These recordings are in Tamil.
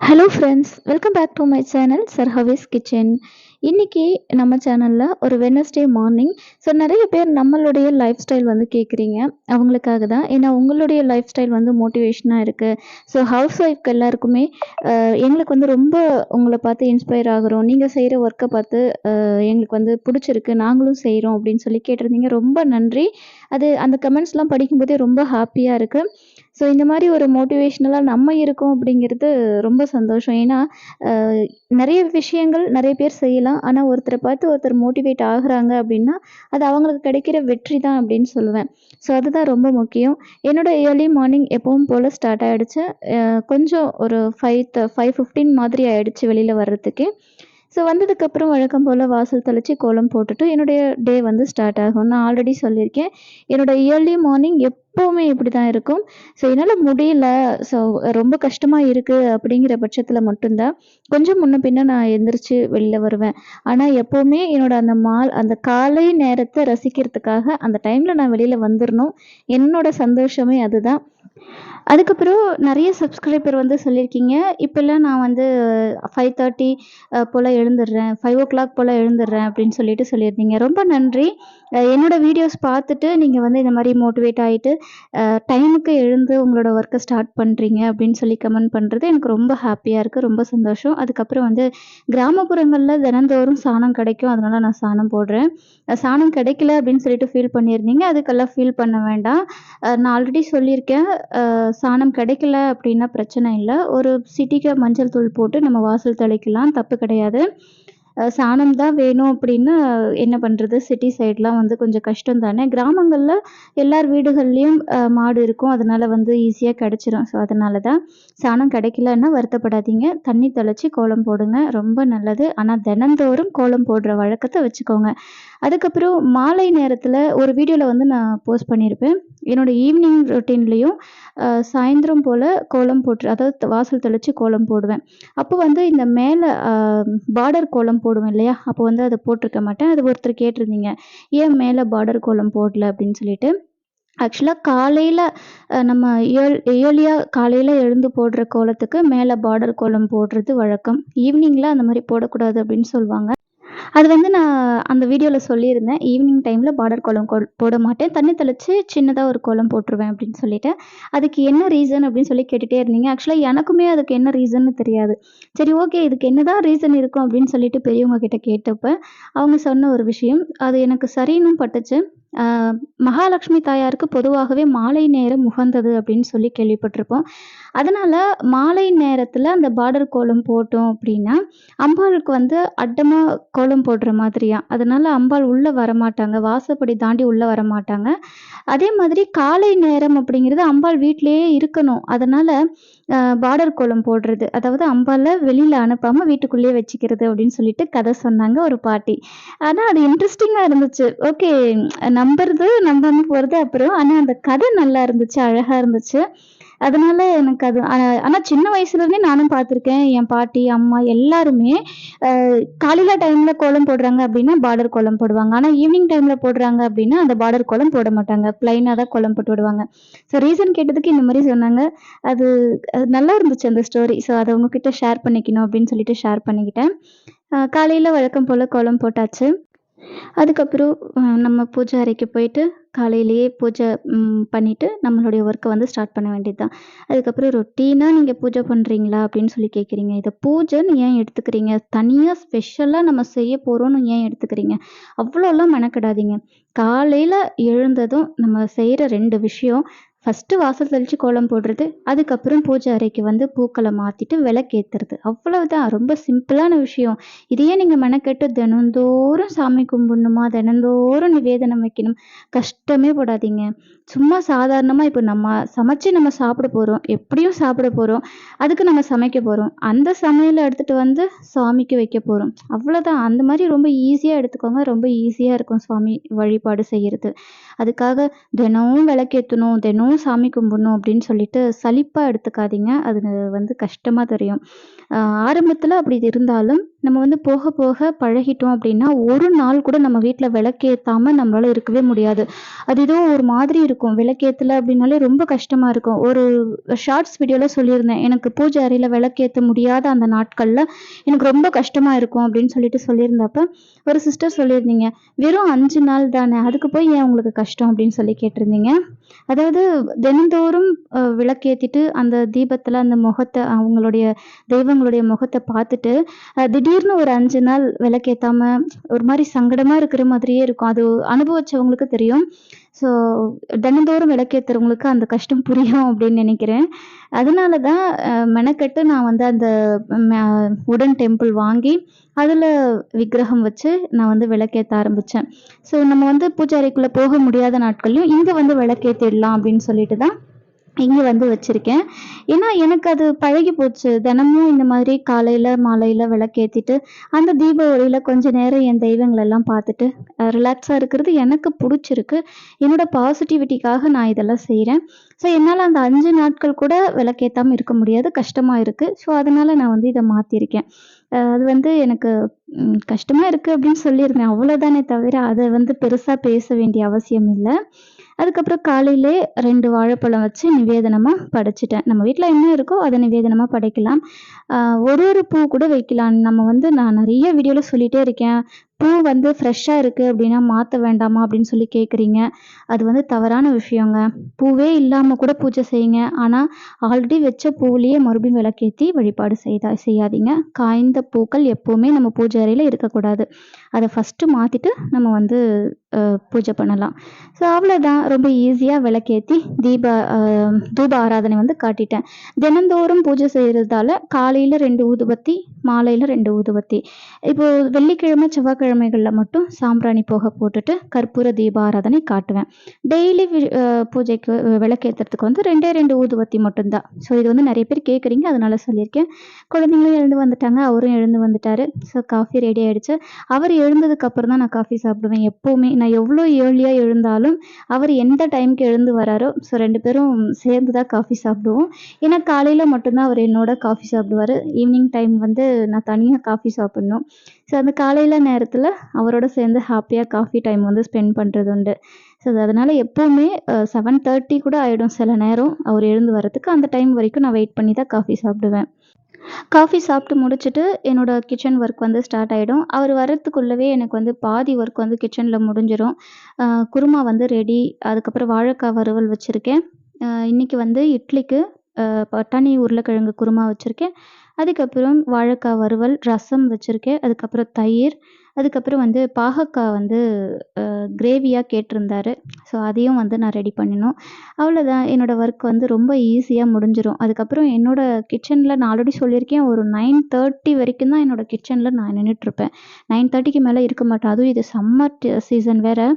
Hello friends welcome back to my channel சர்ஹவிஸ் kitchen இன்றைக்கி நம்ம சேனலில் ஒரு வெனஸ்டே மார்னிங் ஸோ நிறைய பேர் நம்மளுடைய லைஃப் ஸ்டைல் வந்து கேட்குறீங்க அவங்களுக்காக தான். ஏன்னா உங்களுடைய லைஃப் ஸ்டைல் வந்து மோட்டிவேஷனாக இருக்குது ஸோ ஹவுஸ் ஒய்ஃப்க்கு எல்லாருக்குமே எங்களுக்கு வந்து ரொம்ப உங்களை பார்த்து இன்ஸ்பயர் ஆகுறோம். நீங்கள் செய்கிற ஒர்க்கை பார்த்து எங்களுக்கு வந்து பிடிச்சிருக்கு. நாங்களும் செய்கிறோம் அப்படின்னு சொல்லி கேட்டிருந்தீங்க. ரொம்ப நன்றி. அது அந்த கமெண்ட்ஸ்லாம் படிக்கும்போதே ரொம்ப ஹாப்பியாக இருக்குது ஸோ இந்த மாதிரி ஒரு மோட்டிவேஷ்னலாக நம்ம இருக்கோம் அப்படிங்கிறது ரொம்ப சந்தோஷம். ஏன்னா நிறைய விஷயங்கள் நிறைய பேர் செய்யலாம். ஆனால் ஒருத்தரை பார்த்து ஒருத்தர் மோட்டிவேட் ஆகுறாங்க அப்படின்னா அது அவங்களுக்கு கிடைக்கிற வெற்றி தான் அப்படின்னு சொல்லுவேன். ஸோ அதுதான் ரொம்ப முக்கியம். என்னோட ஏர்லி மார்னிங் எப்பவும் போல் ஸ்டார்ட் ஆகிடுச்சு கொஞ்சம் ஒரு ஃபைவ் ஃபைவ் ஃபிஃப்டீன் மாதிரி ஆகிடுச்சு வெளியில் வர்றதுக்கு. ஸோ வந்ததுக்கப்புறம் வழக்கம் போல் வாசல் தெளித்து கோலம் போட்டுட்டு என்னுடைய டே வந்து ஸ்டார்ட் ஆகும். நான் ஆல்ரெடி சொல்லியிருக்கேன். என்னோட இயர்லி மார்னிங் எப்போவுமே இப்படி தான் இருக்கும். ஸோ என்னால் முடியல. ஸோ ரொம்ப கஷ்டமாக இருக்குது அப்படிங்கிற பட்சத்தில் மட்டும்தான். கொஞ்சம் முன்ன பின்ன நான் எந்திரிச்சு வெளியில் வருவேன். ஆனால் எப்போவுமே என்னோட அந்த மால் அந்த காலை நேரத்தை ரசிக்கிறதுக்காக அந்த டைமில் நான் வெளியில் வந்துடணும் என்னோட சந்தோஷமே அதுதான். அதுக்கப்புறம் நிறைய சப்ஸ்கிரைபர் வந்து சொல்லியிருக்கீங்க. இப்போல்லாம் நான் வந்து ஃபைவ் தேர்ட்டி போல் எழுந்துடுறேன். ஃபைவ் ஓ கிளாக் போல் எழுந்துடுறேன் அப்படின்னு சொல்லிட்டு சொல்லியிருந்தீங்க. ரொம்ப நன்றி. என்னோடய வீடியோஸ் பார்த்துட்டு நீங்கள் வந்து இந்த மாதிரி மோட்டிவேட் ஆகிட்டு டைமுக்கு எழுந்து உங்களோட ஒர்க்கை ஸ்டார்ட் பண்ணுறீங்க அப்படின்னு சொல்லி கமெண்ட் பண்ணுறது எனக்கு ரொம்ப ஹாப்பியாக இருக்குது ரொம்ப சந்தோஷம். அதுக்கப்புறம் வந்து கிராமப்புறங்களில் தினந்தோறும் சாணம் கிடைக்கும். அதனால நான் சாணம் போடுறேன். சாணம் கிடைக்கல அப்படின்னு சொல்லிட்டு ஃபீல் பண்ணியிருந்தீங்க. அதுக்கெல்லாம் ஃபீல் பண்ண வேண்டாம். நான் ஆல்ரெடி சொல்லியிருக்கேன். சாணம் கிடைக்கல அப்படின்னா பிரச்சனை இல்லை. ஒரு சிட்டிக்க மஞ்சள் தூள் போட்டு நம்ம வாசல் தெளிக்கலாம். தப்பு கிடையாது. சாணம் தான் வேணும் அப்படின்னு என்ன பண்ணுறது சிட்டி சைட்லாம் வந்து கொஞ்சம் கஷ்டம் தானே? கிராமங்களில் எல்லார் வீடுகள்லேயும் மாடு இருக்கும். அதனால் வந்து ஈஸியாக கிடச்சிரும். ஸோ அதனால தான் சாணம் கிடைக்கலன்னா வருத்தப்படாதீங்க. தண்ணி தெளித்து கோலம் போடுங்க. ரொம்ப நல்லது. ஆனால் தினந்தோறும் கோலம் போடுற வழக்கத்தை வச்சுக்கோங்க. அதுக்கப்புறம் மாலை நேரத்தில் ஒரு வீடியோவில் வந்து நான் போஸ்ட் பண்ணியிருப்பேன். என்னோடய ஈவினிங் ரொட்டீன்லேயும் சாயந்தரம் போல் கோலம் போட்டு அதாவது வாசல் தெளித்து கோலம் போடுவேன். அப்போ வந்து இந்த மேலே பார்டர் கோலம் போடுவேன் இல்லையா? அப்போ வந்து அதை போட்டிருக்க மாட்டேன். அது ஒருத்தர் கேட்டிருந்தீங்க ஏன் மேலே பார்டர் கோலம் போடல? அப்படின்னு சொல்லிட்டு. ஆக்சுவலாக காலையில் நம்ம இயல் இயர்லியாக காலையில் எழுந்து போடுற கோலத்துக்கு மேலே பார்டர் கோலம் போடுறது வழக்கம். ஈவினிங்கில் அந்த மாதிரி போடக்கூடாது அப்படின்னு சொல்லுவாங்க. அது வந்து நான் அந்த வீடியோவில் சொல்லியிருந்தேன். ஈவினிங் டைமில் பார்டர் கோலம் போட மாட்டேன். தண்ணி தெளித்து சின்னதாக ஒரு கோலம் போட்டுருவேன் அப்படின்னு சொல்லிட்டு. அதுக்கு என்ன ரீசன் அப்படின்னு சொல்லி கேட்டுகிட்டே இருந்தீங்க. ஆக்சுவலாக எனக்குமே அதுக்கு என்ன ரீசன்னு தெரியாது. சரி ஓகே இதுக்கு என்னதான் ரீசன் இருக்கும் அப்படின்னு சொல்லிட்டு பெரியவங்க கிட்ட கேட்டப்ப அவங்க சொன்ன ஒரு விஷயம் அது எனக்கு சரின்னு பட்டுச்சு. மகாலட்சுமி தாயாருக்கு பொதுவாகவே மாலை நேரம் உகந்தது அப்படின்னு சொல்லி கேள்விப்பட்டிருப்போம். அதனால மாலை நேரத்தில் அந்த பார்டர் கோலம் போட்டோம் அப்படின்னா அம்பாளுக்கு வந்து அட்டமாக கோலம் போடுற மாதிரியா? அதனால அம்பாள் உள்ளே வரமாட்டாங்க. வாசப்படி தாண்டி உள்ளே வரமாட்டாங்க. அதே மாதிரி காலை நேரம் அப்படிங்கிறது அம்பாள் வீட்டிலேயே இருக்கணும். அதனால பார்டர் கோலம் போடுறது. அதாவது அம்பாலை வெளியில் அனுப்பாமல் வீட்டுக்குள்ளேயே வச்சுக்கிறது அப்படின்னு சொல்லிட்டு கதை சொன்னாங்க ஒரு பாட்டி. ஆனால் அது இன்ட்ரெஸ்டிங்காக இருந்துச்சு. ஓகே நம்புறது நம்பாம போகிறது அப்புறம் ஆனால் அந்த கதை நல்லா இருந்துச்சு அழகாக இருந்துச்சு. அதனால எனக்கு அது ஆனால் சின்ன வயசுலேருந்தே நானும் பார்த்துருக்கேன். என் பாட்டி அம்மா எல்லாருமே காலையில் டைமில் கோலம் போடுறாங்க அப்படின்னா பார்டர் கோலம் போடுவாங்க. ஆனால் ஈவினிங் டைமில் போடுறாங்க அப்படின்னா அந்த பார்டர் கோலம் போட மாட்டாங்க. ப்ளைனாக தான் கோலம் போட்டு விடுவாங்க. ஸோ ரீசன் கேட்டதுக்கு இந்த மாதிரி சொன்னாங்க. அது அது நல்லா இருந்துச்சு அந்த ஸ்டோரி ஸோ அதை உங்ககிட்ட ஷேர் பண்ணிக்கணும் அப்படின்னு சொல்லிட்டு ஷேர் பண்ணிக்கிட்டேன். காலையில் வழக்கம் போல் கோலம் போட்டாச்சு. அதுக்கப்புறம் நம்ம பூஜை அறைக்கு போயிட்டு காலையிலேயே பூஜை பண்ணிவிட்டு நம்மளுடைய ஒர்க்கை வந்து ஸ்டார்ட் பண்ண வேண்டியது தான் அதுக்கப்புறம் ரொட்டீனாக நீங்கள் பூஜை பண்ணுறீங்களா அப்படின்னு சொல்லி கேட்குறீங்க இதை பூஜைன்னு ஏன் எடுத்துக்கிறீங்க? தனியாக ஸ்பெஷலாக நம்ம செய்ய போகிறோன்னு ஏன் எடுத்துக்கிறீங்க? அவ்வளோலாம் மெனக்கிடாதீங்க. காலையில் எழுந்ததும் நம்ம செய்கிற ரெண்டு விஷயம் ஃபஸ்ட்டு வாசல் தெளித்து கோலம் போடுறது அதுக்கப்புறம் பூஜை அறைக்கு வந்து பூக்களை மாற்றிட்டு விளக்கேற்றுறது அவ்வளவுதான். ரொம்ப சிம்பிளான விஷயம். இதையே நீங்கள் மெனக்கெட்டு தினந்தோறும் சாமி கும்பிடணுமா? தினந்தோறும் நிவேதனம் வைக்கணும். கஷ்டமே படாதீங்க. சும்மா சாதாரணமாக இப்போ நம்ம சமைச்சு நம்ம சாப்பிட போகிறோம் எப்படியும் சாப்பிட போகிறோம் அதுக்கு நம்ம சமைக்க போகிறோம் அந்த சமையலை எடுத்துகிட்டு வந்து சாமிக்கு வைக்க போகிறோம் அவ்வளோதான் அந்த மாதிரி ரொம்ப ஈஸியாக எடுத்துக்கோங்க. ரொம்ப ஈஸியாக இருக்கும் சுவாமி வழிபாடு செய்கிறது அதுக்காக தினமும் விளக்கேற்றணும் தினமும் சாமி கும்பிடணும் அப்படின்னு சொல்லிட்டு சலிப்பாக எடுத்துக்காதீங்க. அது வந்து கஷ்டமாக தெரியும். ஆரம்பத்தில் அப்படி இருந்தாலும் நம்ம வந்து போக போக பழகிட்டோம் அப்படின்னா ஒரு நாள் கூட நம்ம வீட்டில் விளக்கேற்றாமல் நம்மளால இருக்கவே முடியாது. அது ஏதோ ஒரு மாதிரி இருக்கும். விளக்கேற்றல அப்படின்னாலே ரொம்ப கஷ்டமாக இருக்கும். ஒரு ஷார்ட்ஸ் வீடியோவில் சொல்லியிருந்தேன். எனக்கு பூஜை அறையில் விளக்கேற்ற முடியாத அந்த நாட்களில் எனக்கு ரொம்ப கஷ்டமாக இருக்கும் அப்படின்னு சொல்லிட்டு சொல்லியிருந்தப்ப ஒரு சிஸ்டர் சொல்லியிருந்தீங்க. வெறும் அஞ்சு நாள் தானே அதுக்கு போய் ஏன் உங்களுக்கு கஷ்டம் அப்படின்னு சொல்லி கேட்டிருந்தீங்க? அதாவது தினந்தோறும் விளக்கேற்றிட்டு அந்த தீபத்தில் அந்த முகத்தை அவங்களுடைய தெய்வங்களுடைய முகத்தை பார்த்துட்டு திடீர்னு ஒரு அஞ்சு நாள் விளக்கேற்றாம ஒரு மாதிரி சங்கடமாக இருக்கிற மாதிரியே இருக்கும். அது அனுபவிச்சவங்களுக்கு தெரியும். ஸோ தினந்தோறும் விளக்கேற்றுறவங்களுக்கு அந்த கஷ்டம் புரியும் அப்படின்னு நினைக்கிறேன். அதனால தான் மெனக்கெட்டு நான் வந்து அந்த உடன் டெம்பிள் வாங்கி அதில் விக்கிரகம் வச்சு நான் வந்து விளக்கேற்ற ஆரம்பித்தேன் ஸோ நம்ம வந்து பூஜாரிக்குள்ளே போக முடியாத நாட்கள்லையும் இங்கே வந்து விளக்கேற்றிடலாம் அப்படின்னு சொல்லிட்டு தான் இங்கே வந்து வச்சுருக்கேன். ஏன்னா எனக்கு அது பழகி போச்சு. தினமும் இந்த மாதிரி காலையில் மாலையில் விளக்கேற்றிட்டு அந்த தீப ஒளியில் கொஞ்சம் நேரம் என் தெய்வங்களெல்லாம் பார்த்துட்டு ரிலாக்ஸாக இருக்கிறது எனக்கு பிடிச்சிருக்கு. என்னோட பாசிட்டிவிட்டிக்காக நான் இதெல்லாம் செய்கிறேன் ஸோ என்னால் அந்த அஞ்சு நாட்கள் கூட விளக்கேற்றாமல் இருக்க முடியாது. கஷ்டமாக இருக்குது ஸோ அதனால் நான் வந்து இதை மாற்றிருக்கேன் அது வந்து எனக்கு கஷ்டமாக இருக்குது அப்படின்னு சொல்லியிருந்தேன் அவ்வளோதானே தவிர அதை வந்து பெருசாக பேச வேண்டிய அவசியம் இல்லை. அதுக்கப்புறம் காலையிலே ரெண்டு வாழைப்பழம் வச்சு நிவேதனமாக படைச்சிட்டேன். நம்ம வீட்டில் என்ன இருக்கோ அதை நிவேதனமாக படைக்கலாம். ஒரு ஒரு பூ கூட வைக்கலாம். நம்ம வந்து நான் நிறைய வீடியோவில் சொல்லிகிட்டே இருக்கேன். பூ வந்து ஃப்ரெஷ்ஷாக இருக்குது அப்படின்னா மாற்ற வேண்டாமா அப்படின்னு சொல்லி கேட்குறீங்க அது வந்து தவறான விஷயங்க. பூவே இல்லாமல் கூட பூஜை செய்யுங்க. ஆனால் ஆல்ரெடி வச்ச பூவிலேயே மறுபடியும் விளக்கேற்றி வழிபாடு செய்தா செய்யாதீங்க. காய்ந்த பூக்கள் எப்போவுமே நம்ம பூஜை அறையில் இருக்கக்கூடாது. அதை ஃபஸ்ட்டு மாற்றிட்டு நம்ம வந்து பூஜை பண்ணலாம். ஸோ அவ்வளோதான் ரொம்ப ஈஸியாக விளக்கேற்றி தீப தூப ஆராதனை வந்து காட்டிட்டேன். தினந்தோறும் பூஜை செய்கிறதால காலையில் ரெண்டு ஊதுபத்தி மாலையில் ரெண்டு ஊதுபத்தி. இப்போது வெள்ளிக்கிழமை செவ்வாய்க்கிழமைகளில் மட்டும் சாம்பிராணி போக போட்டுட்டு கற்பூர தீப ஆராதனை காட்டுவேன். டெய்லி பூஜைக்கு விளக்கேற்றுறதுக்கு வந்து ரெண்டே ரெண்டு ஊதுபத்தி மட்டும்தான். ஸோ இது வந்து நிறைய பேர் கேட்குறீங்க அதனால சொல்லியிருக்கேன். குழந்தைங்களும் எழுந்து வந்துட்டாங்க அவரும் எழுந்து வந்துட்டார். ஸோ காஃபி ரெடி ஆகிடுச்சு அவர் எழுந்ததுக்கு அப்புறம் தான் நான் காஃபி சாப்பிடுவேன். எப்போவுமே நான் எவ்வளோ ஏர்லியாக எழுந்தாலும் அவர் எந்த டைமுக்கு எழுந்து வராரோ ஸோ ரெண்டு பேரும் சேர்ந்து தான் காஃபி சாப்பிடுவோம். ஏன்னா காலையில் மட்டும்தான் அவர் என்னோட காஃபி சாப்பிடுவார். ஈவினிங் டைம் வந்து நான் தனியாக காஃபி சாப்பிட்ணும். ஸோ அந்த காலையில் நேரத்தில் அவரோட சேர்ந்து ஹாப்பியாக காஃபி டைம் வந்து ஸ்பெண்ட் பண்ணுறது உண்டு. ஸோ அதனால் எப்போவுமே செவன் தேர்ட்டி கூட ஆகிடும் சில நேரம். அவர் எழுந்து வரத்துக்கு அந்த டைம் வரைக்கும் நான் வெயிட் பண்ணி தான் காஃபி சாப்பிடுவேன். காஃபி சாப்பிட்டு முடிச்சுட்டு என்னோடய கிச்சன் ஒர்க் வந்து ஸ்டார்ட் ஆகிடும் அவர் வரத்துக்குள்ளவே எனக்கு வந்து பாதி ஒர்க் வந்து கிச்சனில் முடிஞ்சிடும் குருமா வந்து ரெடி அதுக்கப்புறம் வாழைக்காய் வறுவல் வச்சுருக்கேன். இன்றைக்கி வந்து இட்லிக்கு பட்டாணி உருளைக்கிழங்கு குருமா வச்சுருக்கேன். அதுக்கப்புறம் வாழைக்காய் வறுவல் ரசம் வச்சுருக்கேன். அதுக்கப்புறம் தயிர் அதுக்கப்புறம் வந்து பாகக்காய் வந்து கிரேவியாக கேட்டிருந்தாரு. ஸோ அதையும் வந்து நான் ரெடி பண்ணணும் அவ்வளோதான் என்னோடய ஒர்க் வந்து ரொம்ப ஈஸியாக முடிஞ்சிடும் அதுக்கப்புறம் என்னோடய கிச்சனில் நான் ஆல்ரெடி சொல்லியிருக்கேன் ஒரு நைன் தேர்ட்டி வரைக்கும் தான் என்னோடய கிச்சனில் நான் நின்றுட்டுருப்பேன் நைன் தேர்ட்டிக்கு மேலே இருக்க மாட்டேன். அதுவும் இது சம்மர் சீசன் வேறு.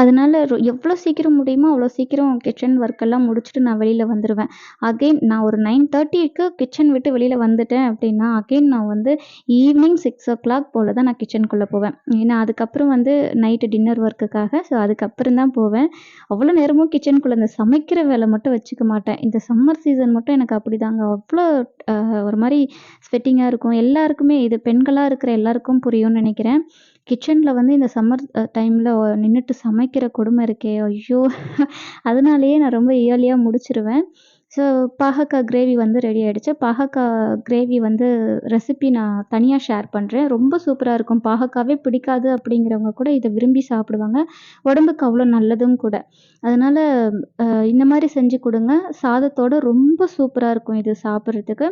அதனால ரொ எவ்வளோ சீக்கிரம் முடியுமோ அவ்வளோ சீக்கிரம் கிச்சன் ஒர்க்கெல்லாம் முடிச்சுட்டு நான் வெளியில் வந்துடுவேன் அகெயின் நான் ஒரு நைன் தேர்ட்டிக்கு கிச்சன் விட்டு வெளியில் வந்துட்டேன் அப்படின்னா அகெயின் நான் வந்து ஈவினிங் சிக்ஸ் ஓ கிளாக் போல் தான் நான் கிச்சனுக்குள்ளே போவேன். ஏன்னா அதுக்கப்புறம் வந்து நைட்டு டின்னர் ஒர்க்குக்காக ஸோ அதுக்கப்புறம் தான் போவேன். அவ்வளோ நேரமும் கிச்சனுக்குள்ளே இந்த சமைக்கிற வேலை மட்டும் வச்சுக்க மாட்டேன். இந்த சம்மர் சீசன் மட்டும் எனக்கு அப்படி தாங்க அவ்வளோ ஒரு மாதிரி ஸ்வெட்டிங்காக இருக்கும். எல்லாருக்குமே இது பெண்களாக இருக்கிற எல்லாருக்கும் புரியும்னு நினைக்கிறேன். கிச்சனில் வந்து இந்த சம்மர் டைமில் நின்றுட்டு சமைக்கிற கொடுமை இருக்கே ஐயோ. அதனாலேயே நான் ரொம்ப இயர்லியாக முடிச்சிருவேன். ஸோ பாகக்காய் கிரேவி வந்து ரெடி ஆகிடுச்சு பாகக்காய் கிரேவி வந்து ரெசிபி நான் தனியாக ஷேர் பண்ணுறேன் ரொம்ப சூப்பராக இருக்கும். பாகக்காவே பிடிக்காது அப்படிங்கிறவங்க கூட இதை விரும்பி சாப்பிடுவாங்க. உடம்புக்கு அவ்வளோ நல்லதும் கூட. அதனால் இந்த மாதிரி செஞ்சு கொடுங்க. சாதத்தோடு ரொம்ப சூப்பராக இருக்கும் இது சாப்பிட்றதுக்கு.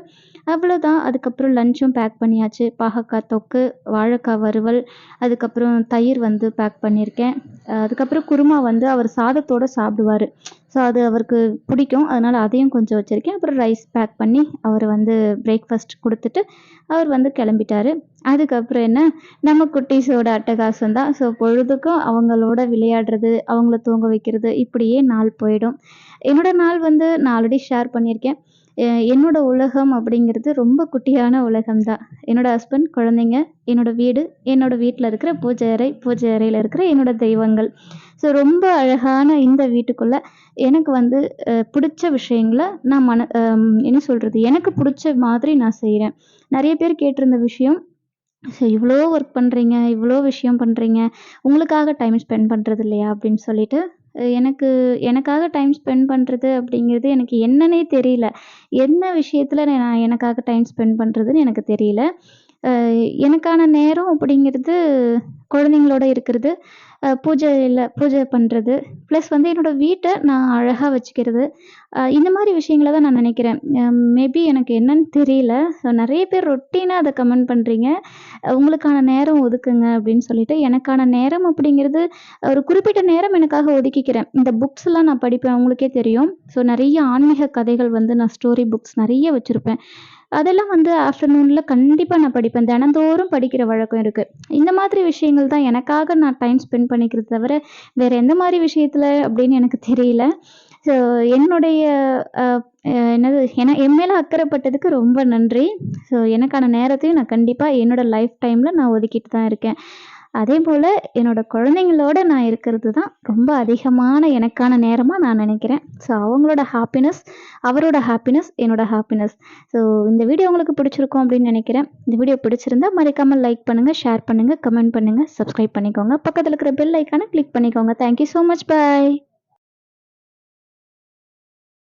அவ்வளோதான். அதுக்கப்புறம் லஞ்சும் பேக் பண்ணியாச்சு. பாகக்காய் தொக்கு வாழைக்காய் வறுவல் அதுக்கப்புறம் தயிர் வந்து பேக் பண்ணியிருக்கேன். அதுக்கப்புறம் குருமா வந்து அவர் சாதத்தோடு சாப்பிடுவார். ஸோ அது அவருக்கு பிடிக்கும். அதனால் அதையும் கொஞ்சம் வச்சுருக்கேன். அப்புறம் ரைஸ் பேக் பண்ணி அவர் வந்து பிரேக்ஃபாஸ்ட் கொடுத்துட்டு அவர் வந்து கிளம்பிட்டார். அதுக்கப்புறம் என்ன? நம்ம குட்டீஸோட அட்டகாசம் தான். ஸோ பொழுதுக்கும் அவங்களோட விளையாடுறது அவங்கள தூங்க வைக்கிறது இப்படியே நாள் போயிடும். என்னோட நாள் வந்து நான் ஆல்ரெடி ஷேர் பண்ணியிருக்கேன். என்னோட உலகம் அப்படிங்கிறது ரொம்ப குட்டியான உலகம் தான் என்னோட ஹஸ்பண்ட் குழந்தைங்க என்னோட வீடு என்னோட வீட்டில் இருக்கிற பூஜை அறை பூஜை அறையில் இருக்கிற என்னோட தெய்வங்கள் ஸோ ரொம்ப அழகான இந்த வீட்டுக்குள்ளே எனக்கு வந்து பிடிச்ச விஷயங்களை நான் மன என்ன சொல்கிறது எனக்கு பிடிச்ச மாதிரி நான் செய்கிறேன் நிறைய பேர் கேட்டிருந்த விஷயம் ஸோ இவ்வளோ ஒர்க் பண்ணுறீங்க, இவ்வளோ விஷயம் பண்ணுறீங்க. உங்களுக்காக டைம் ஸ்பெண்ட் பண்ணுறது இல்லையா? அப்படின்னு சொல்லிட்டு, எனக்கு எனக்காக டைம் ஸ்பெண்ட் பண்ணுறது அப்படிங்கிறது எனக்கு என்னன்னே தெரியல. என்ன விஷயத்துல நான் எனக்காக டைம் ஸ்பெண்ட் பண்ணுறதுன்னு எனக்கு தெரியல. எனக்கான நேரம் அப்படிங்கிறது குழந்தைங்களோட இருக்கிறது, பூஜையில் பூஜை பண்ணுறது, ப்ளஸ் வந்து என்னோட வீட்டை நான் அழகாக வச்சுக்கிறது. இந்த மாதிரி விஷயங்கள தான் நான் நினைக்கிறேன். மேபி எனக்கு என்னன்னு தெரியல. ஸோ நிறைய பேர் ரொட்டீனாக அதை கமெண்ட் பண்ணுறீங்க உங்களுக்கான நேரம் ஒதுக்குங்க அப்படின்னு சொல்லிட்டு. எனக்கான நேரம் அப்படிங்கிறது ஒரு குறிப்பிட்ட நேரம் எனக்காக ஒதுக்கிக்கிறேன். இந்த புக்ஸ்லாம் நான் படிப்பேன். உங்களுக்கே தெரியும். ஸோ நிறைய ஆன்மீக கதைகள் வந்து நான் ஸ்டோரி புக்ஸ் நிறைய வச்சுருப்பேன் அதெல்லாம் வந்து ஆஃப்டர்நூனில் கண்டிப்பாக நான் படிப்பேன். தினந்தோறும் படிக்கிற வழக்கம் இருக்குது இந்த மாதிரி விஷயங்கள் தான் எனக்காக நான் டைம் ஸ்பெண்ட் பண்ணிக்கிறது தவிர, வேறு எந்த மாதிரி விஷயத்தில் அப்படின்னு எனக்கு தெரியல. ஸோ என்னுடைய என்னது ஏன்னா என் மேலே அக்கறைப்பட்டதுக்கு ரொம்ப நன்றி. ஸோ எனக்கான நேரத்தையும் நான் கண்டிப்பாக என்னோடய லைஃப் டைமில் நான் ஒதுக்கிட்டு தான் இருக்கேன். அதே போல் என்னோட குழந்தைங்களோட நான் இருக்கிறது தான் ரொம்ப அதிகமான எனக்கான நேரமாக நான் நினைக்கிறேன். ஸோ அவங்களோட ஹாப்பினஸ், அவரோட ஹாப்பினஸ், என்னோட ஹாப்பினஸ். ஸோ இந்த வீடியோ உங்களுக்கு பிடிச்சிருக்கும் அப்படின்னு நினைக்கிறேன். இந்த வீடியோ பிடிச்சிருந்தா மறக்காமல் லைக் பண்ணுங்கள் ஷேர் பண்ணுங்கள் கமெண்ட் பண்ணுங்கள் சப்ஸ்கிரைப் பண்ணிக்கோங்க. பக்கத்தில் இருக்கிற பெல் ஐக்கானை கிளிக் பண்ணிக்கோங்க. Thank you so much. Bye.